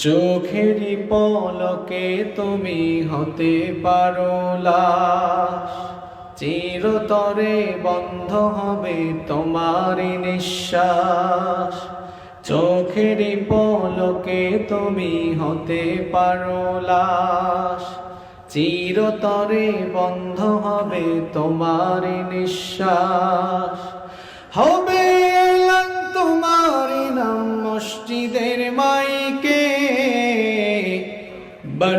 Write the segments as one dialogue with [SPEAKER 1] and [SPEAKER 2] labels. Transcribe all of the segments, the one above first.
[SPEAKER 1] চোখেরই পলকে তুমি হতে পারো লাশ। চিরতরে বন্ধ হবে তোমার নিঃশ্বাস। চোখেরই পলকে তুমি হতে পারো লাশ। চিরতরে বন্ধ হবে তোমার নিঃশ্বাস।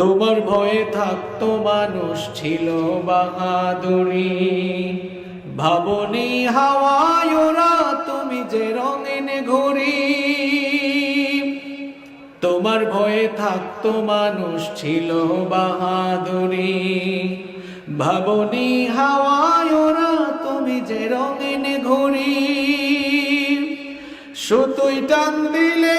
[SPEAKER 1] তোমার ভয়ে থাকতো মানুষ ছিল বাহাদুরি। ভাবনি হাওয়ায় ওরা তুমি যে রঙিন ঘুরি তোমার ভয়ে থাকতো মানুষ ছিল বাহাদুরি। ভাবনি হাওয়ায় ওরা তুমি যে রঙিন ঘুরি সুতুই টান দিলে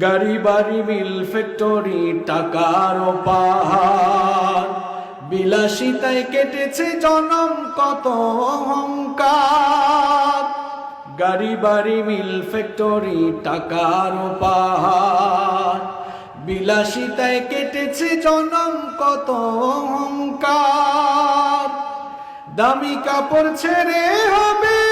[SPEAKER 1] গাড়ি বাড়ি মিল ফ্যাক্টরি, টাকার পাহাড় বিলাসিতায় কেটেছে জনম, কত অহংকার। গাড়ি বাড়ি মিল ফ্যাক্টরি, টাকার পাহাড় বিলাসিতায় কেটেছে জনম, কত অহংকার। দামি কাপড় ছেড়ে হবে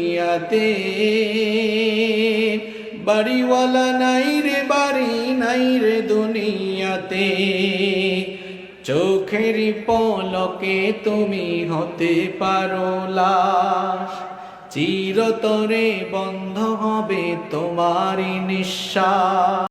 [SPEAKER 1] দুনিয়াতে বাড়িওয়ালা নাই রে, বাড়ি নাই রে দুনিয়াতে। চোখের পলকে তুমি হতে পারো লাশ। চিরতরে বন্ধ হবে তোমারই নিঃশ্বাস।